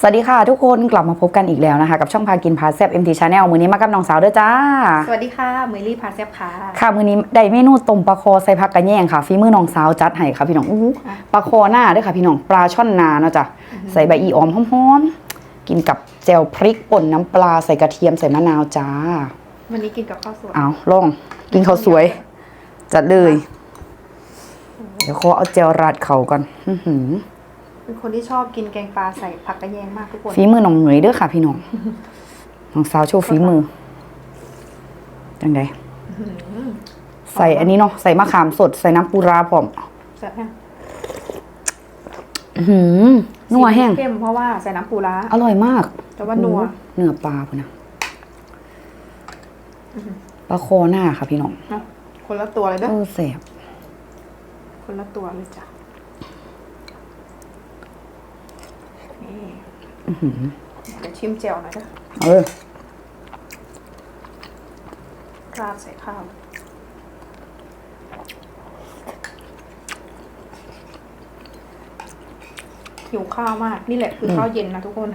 สวัสดีค่ะทุกคนกลับมาพบกันอีกแล้วนะคะ กับช่องพากินพาแซบ MT Channel มือนี้มากับน้องสาวเด้อจ้า สวัสดีค่ะเมลี่พาเซฟค่ะ ค่ะมือนี้ได้เมนูต้มปลาคอใส่ผักกระแยงค่ะฝีมือน้องสาวจัดให้ค่ะพี่น้องอู้อะปลาคอหน้าเด้วยค่ะพี่น้องปลาช่อนนาเนาะจ้ะใส่ใบอีออมหอมๆกินกับแจ่วพริกป่นน้ำปลาใส่กระเทียมใส่มะนาวจ้าวันนี้กินกับข้าวสวยเอาลองกินข้าวสวย จัดเลย เดี๋ยวขอเอาแจวราดเขาก่อนอื้อหือ เป็นคนที่ชอบกินแกงปลาใส่ผักกระแยงมากทุกคนฝีมือน้องเหมยเด้อค่ะ พี่น้องน้องสาวโชว์ฝีมือจังไดใส่อันนี้เนาะใส่มะขามสดใส่น้ำปูราพร้อมแซ่บแห้งอื้อหือนัวแห้งเข้มเพราะว่าใส่น้ำปูร้าอร่อยมาก แต่ว่านัวเนื้อปลาพุ่นนะปลาคอหน้าค่ะพี่น้องเนอะคนละตัวเลยเด้เอออแสบคนละตัวเลยจ้ะ เดี๋ยวชิมเจลหน่อยเด้อเออราดใส่ข้าวหิวข้าวมาก นี่แหละคือข้าวเย็นนะทุกคน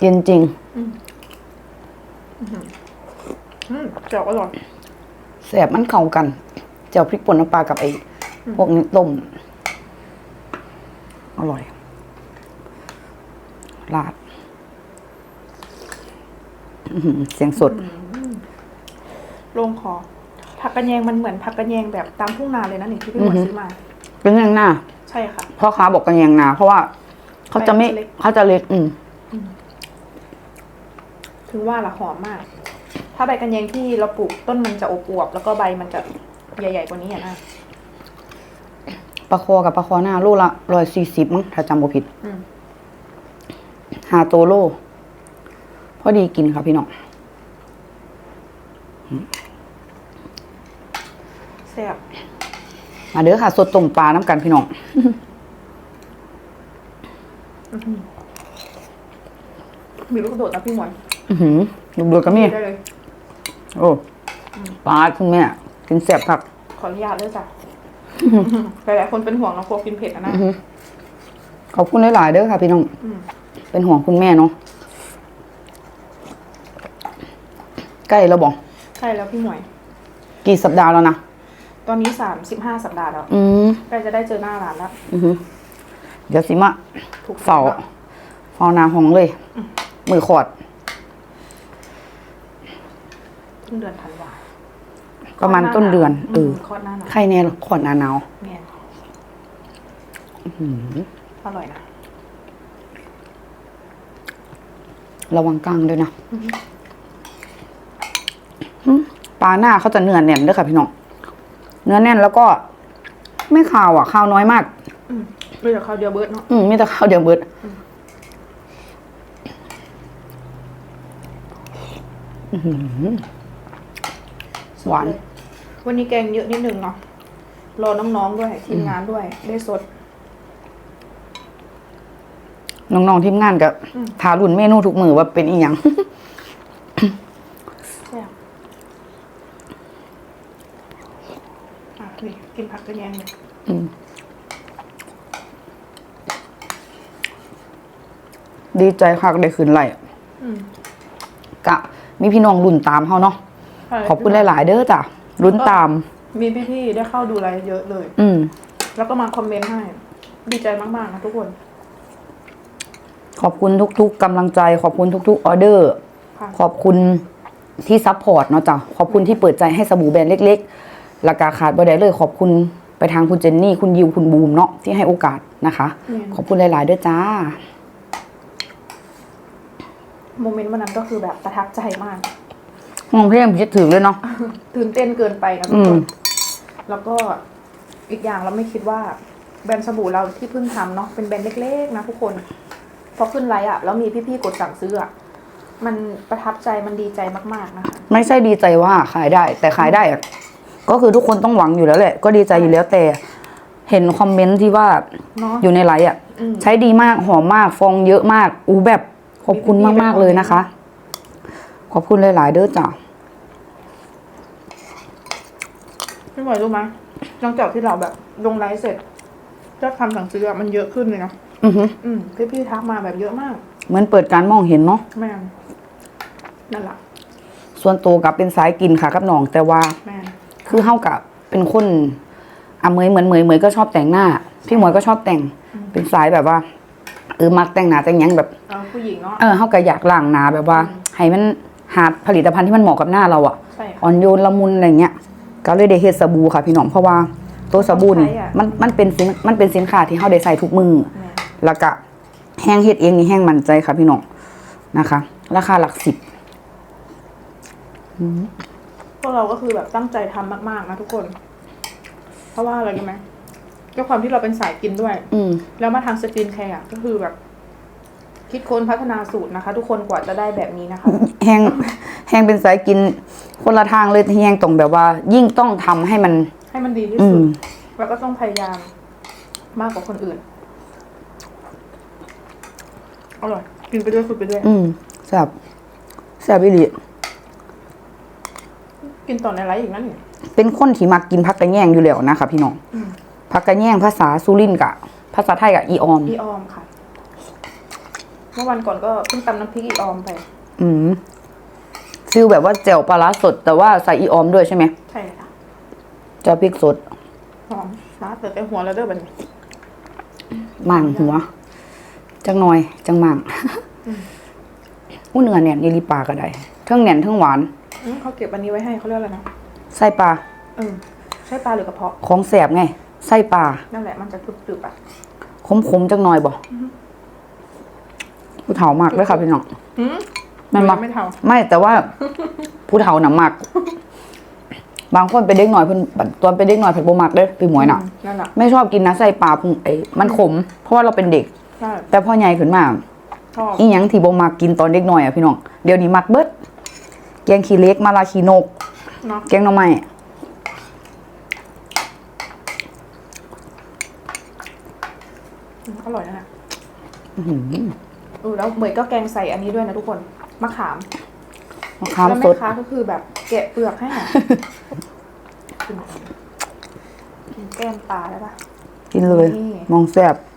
เย็นจริงอืมเจลอร่อยแสบมันเข้ากัน เจียวพริกป่นน้ำปลากับไอ้พวกนี้ต้ม อร่อย ราดอื้อหือเสียงสด ลงคอผักกระแยงมันเหมือนผักกระแยงแบบตามทุ่งนาเลยนะนี่ที่พี่หมวยอือฮึซื้อมา เป็นยังหน้า ใช่ค่ะพ่อค้าบอกกันยังนา เพราะว่าเขาจะไม่ใบมันจะเล็กเขาจะเล็ก อืมถึงว่าละหอมมาก ถ้าใบกระแยงที่เราปลูกต้นมันจะอบอวบแล้วก็ใบมันจะใหญ่ๆกว่านี้อะนะปลาคอกับปลาคอหน้าโลละร้อยสี่สิบมั้งถ้าจำบ่ผิด อืม หาโตวโลพอดีกินค่ะพี่น้องแซ่บมาเด้อค่ะ สดต้มปลาน้ำกันพี่น้องมีลูกโดดนะพี่หมวยอือหือดูดูกันมี่ได้เลย โอ้ปลาคุณแม่กินแสบผัก ขออนุญาตด้วยจ้ะหลายๆคนเป็นห่วงเรากลัวกินเผ็ดอะนะอือหือขอบคุณหลายๆเด้อค่ะพี่น้องอืม เป็นห่วงคุณแม่เนาะใกล้แล้วบอกใช่แล้วพี่หมวย กี่สัปดาห์แล้วนะตอนนี้สามสิบห้าสัปดาห์แล้วอืมใกล้จะได้เจอหน้าร้านแล้ว อือหือเดี๋ยวสิมาถูกเฝ้าเฝ้านาห้องเลย มือขอดเพิ่งเดือนธันวาประมาณต้นเดือนเออคลอดหน้าหนาวใครแน่หรอขอดหนาหนาวเมียนอร่อยนะ ระวังกลางด้วยนะหึปลาหน้าเขาจะเนื้อแน่นด้วยค่ะพี่น้องเนื้อแน่นแล้วก็ ไม่ขาวอะขาวน้อยมากอืมเลยแต่ข้าวเดียวเบิร์ดเนาะอืมมีแต่ข้าวเดียวเบิดอื้อหือหวาน วันนี้แกงเยอะนิดนึงเนาะรอน้องๆด้วยทีมงานด้วยได้สด น้องๆทีมงานกับอืมทารุ่นเมนูทุกมือว่าเป็นอีหยังแซ่บอะนี่กินผักกระแยงเลยดีใจคักได้คืนไหลอืมกะ มีพี่น้องรุ่นตามเขาเนาะใช่ขอบคุณหลาย ๆ เด้อจ้ะรุ่นตาม มีพี่ ๆ ได้เข้าดูไลฟ์เยอะเลย อืมแล้วก็มาคอมเมนต์ให้ ดีใจมาก ๆ นะทุกคน ขอบคุณทุก ๆกำลังใจ ขอบคุณทุก ๆ ออเดอร์ค่ะขอบคุณที่ซัพพอร์ตเนาะจ้ะขอบคุณที่เปิดใจให้สบู่แบรนด์เล็กๆราคาขาดบ่ได้เลย ขอบคุณไปทางคุณเจนนี่ คุณยิวคุณบูมเนาะที่ให้โอกาสนะคะอืมขอบคุณหลายๆเด้อจ้าโมเมนต์วันนั้นก็คือแบบประทับใจมากมองเพลงคิดถึงเลยเนาะตื่นเต้นเกินไปนะทุอืกคมนแล้วก็อีกอย่างเราไม่คิดว่าแบรนด์สบู่เราที่เพิ่งทำเนาะเป็นแบรนด์เล็กๆนะทุกคน พอขึ้นไลฟ์อะแล้วมีพี่ๆกดสั่งซื้ออะมันประทับใจมันดีใจมากๆนะคะไม่ใช่ดีใจว่าขายได้ แต่ขายได้อะก็คือทุกคนต้องหวังอยู่แล้วแหละ ก็ดีใจอยู่แล้วแต่เห็นคอมเมนต์ที่ว่าเนาะ อยู่ในไลฟ์อะ อืม ใช้ดีมากหอมมากฟองเยอะมาก อูแบบขอบคุณมีพี่ๆมากไปๆเลยนะคะ ขอบคุณหลาย ๆ เด้อจ้ะ พี่หมวยรู้ไหมหลังจากที่เราแบบลงไลฟ์เสร็จยอดคำสั่งซื้ออะมันเยอะขึ้นเลยเนาะ อือหืออืมพี่ๆทักมาแบบเยอะมากเหมือนเปิดการมองเห็นเนาะแม่นนั่นแหละส่วนตัวกับเป็นสายกินค่ะกับน้อง แต่ว่าแม่นคือเฮากับเป็นคนอะเหมยเหมือนเหมยเหมยก็ชอบแต่งหน้า พี่หมวยก็ชอบแต่ง เป็นสายแบบว่าเออมักแต่งหน้าแต่งหยังแบบ เออผู้หญิงเนาะ เออเฮาก็อยากล้างหน้าแบบว่าให้มันหาผลิตภัณฑ์ที่มันเหมาะกับหน้าเราอะใช่ค่ะอ่อนโยนละมุนอะไรเงี้ย ก็เลยได้เฮ็ดสบู่ค่ะพี่น้องเพราะว่าตัวสบู่นี่ต้องใช้อะ มันมันเป็นสินมันเป็นสินค้าที่เฮาได้ใส่ทุกมือ แม่น แล้วก็แห้งเฮ็ดเองนี่แห้งมั่นใจค่ะพี่น้องนะคะ ราคาหลักสิบพวกเราก็คือแบบตั้งใจทำมาก ๆ นะทุกคน เพราะว่าอะไรรู้ไหมด้วยความที่เราเป็นสายกินด้วย อืมแล้วมาทางสกินแคร์อะก็คือแบบ คิดค้นพัฒนาสูตรนะคะ ทุกคนกว่าจะได้แบบนี้นะคะ แห้งแห้งเป็นสายกินคนละทางเลยแห้งตรงแบบว่า ยิ่งต้องทำให้มัน ให้มันดีที่อืสุดมแล้วก็ต้องพยายามมากกว่าคนอื่น อร่อยกินไปด้วยคุยไปด้วย อืมแซ่บแซ่บอีหลีกินต่อในไลฟ์อีกนั่นนี่เป็นคนที่มักกินผักกระแยงอยู่แล้วนะคะพี่น้องอืมผักกระแยงภาษาสุรินทร์กะ ภาษาไทยกะอีออม อีออมค่ะ เมื่อวันก่อนก็เพิ่งตำน้ำพริกอีออมไป อืมฟิลแบบว่าแจ่วปลาร้าสด แต่ว่าใส่อีออมด้วยใช่ไหมใช่ค่ะแจ่วพริกสด หอมมาเติร์แต่หัวแล้วเด้อบัดนี้หมั่งหัว จังหน่อยจังหมั่งอู้เนื้อแน่นอีหลีปลาก็ได้เทั้งแน่นเทั้งหวานอืมเขาเก็บอันนี้ไว้ให้เขาเรียกอะไรนะไส้ปลาเออใช่ปลาหรือกระเพาะของแสบไงไส้ปลานั่นแหละมันจะกรึบๆอะขมๆจังหน่อยบ่ผู้เฒ่ามากเลยค่ะพี่น้องหืมแม่นบ่ไม่เท่าไม่แต่ว่าผู้เฒ่าน่ะมักบางคนเป็นเด็กหน่อยเพิ่นตอนเป็นเด็กหน่อยเพิ่นบ่มักเด้อพี่หมวยน่ะนั่นแหละไม่ชอบกินนะไส้ปลาพุงไอ้มันขม เพราะว่าเราเป็นเด็ก ใช่แต่พอใหญ่ขึ้นมาชอบอีหยังที่บ่มักกินตอนเด็กหน่อยอะพี่น้องเดี๋ยวนี้มักเบิดแกงขี้เหล็กมาลาขี้นก เนาะแกงหน่อไม้อืมอร่อยนะเนี่ยอื้อหือเออแล้วเหมยก็แกงใส่อันนี้ด้วยนะทุกคนมะขามมะขามแล้วสแม่ด ค้าก็คือแบบแกะเปลือกให้อะกินกินแก้มปลาได้ปะ กินเลยนี่ มองแซ่บข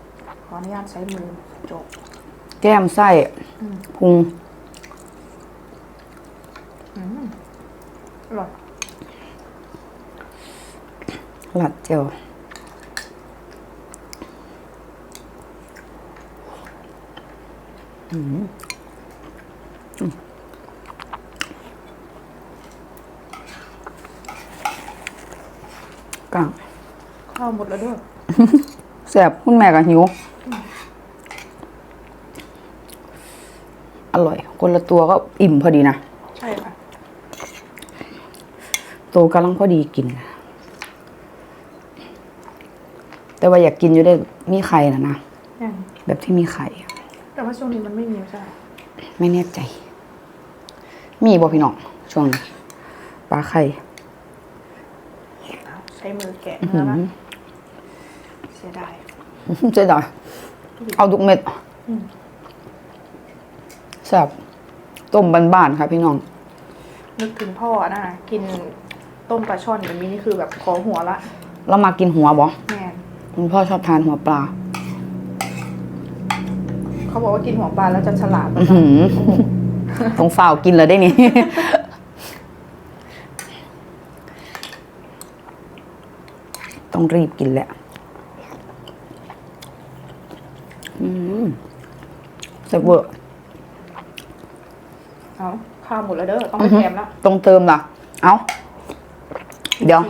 ออนุญาตใช้มือจบ แก้มไส้อืม พุงอืมอร่อยหลัดเจียวกลางข้าวหมดแล้วด้วยแซ่บคุณแม่กับหิว อร่อย คนละตัวก็อิ่มพอดีนะ ใช่ค่ะ ตัวกำลังพอดีกิน แต่ว่าอยากกินอยู่ได้มีไข่นะนะอืมแบบที่มีไข่ แต่ว่าช่วงนี้มันไม่มีใช่ไหมไม่แน่ใจ มีบ่พี่น้องช่วงนี้ปลาไข่เอาใช้มือแกะเนื้อละเสียดาย เจ๊ดอยเอาทุกเม็ดอืม แซ่บ ต้มบ้านๆค่ะพี่น้อง นึกถึงพ่อนะกินต้มปลาช่อนแบบนี้นี่คือแบบขอหัวละเรามากินหัวบ่แม่นคุณพ่อชอบทานหัวปลา เขาบอกว่ากินหัวปลาแล้วจะฉลาดอื้อหือต้องฝ่าวกินเลยได้นี่ ต้องรีบกินแหละอืมเสร็จเวอร์ เอาข้าวหมดแล้วเด้อต้องไปแถมแล้วต้องเติมล่ะ เอาเดี๋ยว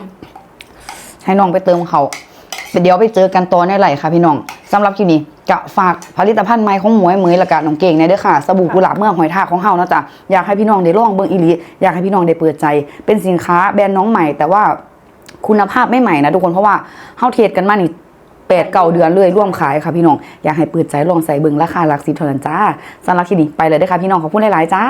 ให้น้องไปเติมเขาเดี๋ยวไปเจอกันตอนในไหลค่ะพี่น้องสำหรับคลิปนี้กะฝากผลิตภัณฑ์ใหม่ของหมวยเหมยและกะน้องเก่งในเด้อค่ะสบู่กุหลาบเมือกหอยทากของเฮานะจ๊ะอยากให้พี่น้องได้ลองเบิ่งอีหลีอยากให้พี่น้องได้เปิดใจ เป็นสินค้าแบรนด์น้องใหม่ แต่ว่าคุณภาพไม่ใหม่นะทุกคนเพราะว่าเฮาเทรดกันมานี่ แปดเก่าเดือนเลยร่วมขายค่ะพี่น้อง อยากให้เปิดใจลองใส่เบิ่งราคาหลักสิบเท่านั้นจ้าสำหรับคลิปนี้ไปเลยได้ค่ะพี่น้องขอบคุณหลายๆจ้า